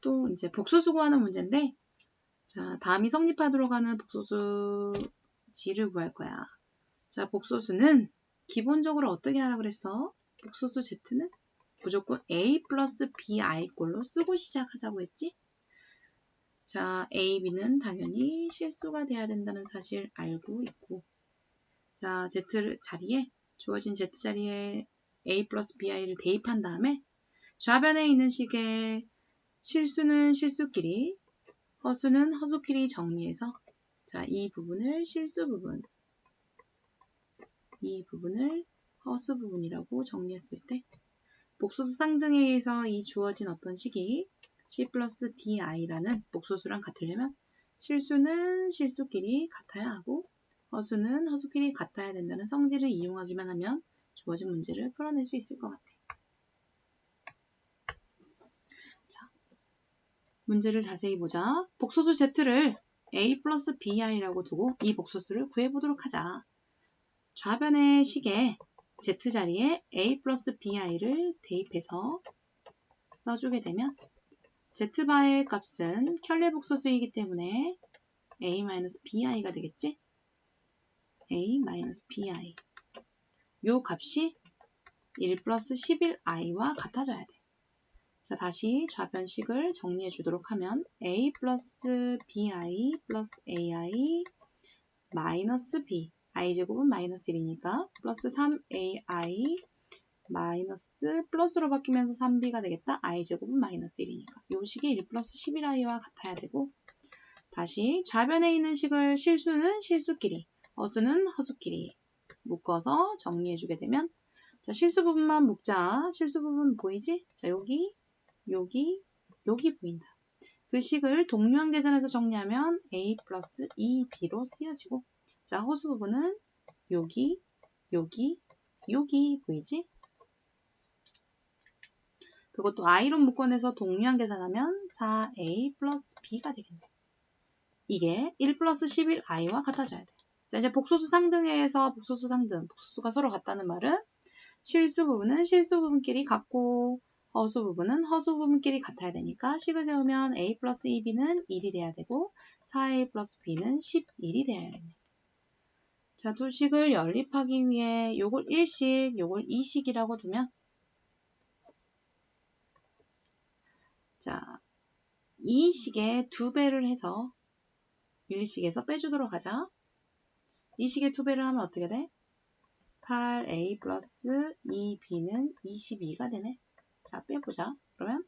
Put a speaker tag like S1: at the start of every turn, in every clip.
S1: 또 이제 복소수 구하는 문제인데 자 다음이 성립하도록 하는 복소수 g를 구할 거야. 자 복소수는 기본적으로 어떻게 하라 그랬어? 복소수 z는 무조건 a 플러스 bi 꼴로 쓰고 시작하자고 했지? 자 a, b는 당연히 실수가 돼야 된다는 사실 알고 있고 자 z 자리에 주어진 z 자리에 a 플러스 bi를 대입한 다음에 좌변에 있는 식의 실수는 실수끼리, 허수는 허수끼리 정리해서 자, 이 부분을 실수 부분, 이 부분을 허수 부분이라고 정리했을 때 복소수 쌍등에 의해서 이 주어진 어떤 식이 c 플러스 di라는 복소수랑 같으려면 실수는 실수끼리 같아야 하고 허수는 허수끼리 같아야 된다는 성질을 이용하기만 하면 주어진 문제를 풀어낼 수 있을 것 같아요. 문제를 자세히 보자. 복소수 z를 a 플러스 bi라고 두고 이 복소수를 구해보도록 하자. 좌변의 식에 z 자리에 a 플러스 bi를 대입해서 써주게 되면 z바의 값은 켤레 복소수이기 때문에 a-bi가 되겠지? a-bi 요 값이 1 플러스 11i와 같아져야 돼. 자, 다시 좌변식을 정리해 주도록 하면 a 플러스 bi 플러스 ai 마이너스 b i제곱은 마이너스 1이니까 플러스 3ai 마이너스 플러스로 바뀌면서 3b가 되겠다. i제곱은 마이너스 1이니까 이 식이 1 플러스 11i와 같아야 되고 다시 좌변에 있는 식을 실수는 실수끼리 허수는 허수끼리 묶어서 정리해 주게 되면 자 실수 부분만 묶자. 실수 부분 보이지? 자 여기 여기, 여기 보인다. 그 식을 동류한 계산해서 정리하면 a 플러스 2b로 쓰여지고 자 허수 부분은 여기, 여기, 여기 보이지? 그것도 i로 묶어내서 동류한 계산하면 4a 플러스 b가 되겠네. 이게 1 플러스 11i와 같아져야 돼. 자 이제 복소수 상등에서 복소수 상등, 복소수가 서로 같다는 말은 실수 부분은 실수 부분끼리 같고 허수 부분은 허수 부분끼리 같아야 되니까 식을 세우면 a 플러스 2b는 1이 돼야 되고 4a 플러스 b는 11이 돼야겠네. 자, 두 식을 연립하기 위해 요걸 1식, 요걸 2식이라고 두면 자, 이 식에 두 배를 해서 1식에서 빼주도록 하자. 이 식에 두 배를 하면 어떻게 돼? 8a 플러스 2b는 22가 되네. 자, 빼보자. 그러면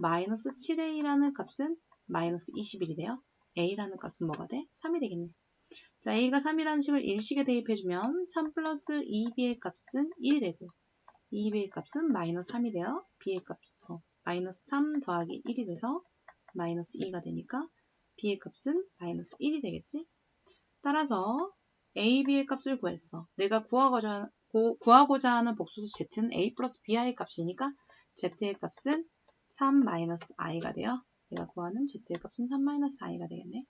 S1: 마이너스 7a라는 값은 마이너스 21이 돼요. a라는 값은 뭐가 돼? 3이 되겠네. 자, a가 3이라는 식을 일식에 대입해주면 3 플러스 2b의 값은 1이 되고 2b의 값은 마이너스 3이 돼요. b의 값, 어, 마이너스 3 더하기 1이 돼서 마이너스 2가 되니까 b의 값은 마이너스 1이 되겠지? 따라서 a, b의 값을 구했어. 내가 구하고자, 구하고자 하는 복수수 z는 a 플러스 bi의 값이니까 z의 값은 3-i가 돼요. 내가 구하는 z의 값은 3-i가 되겠네.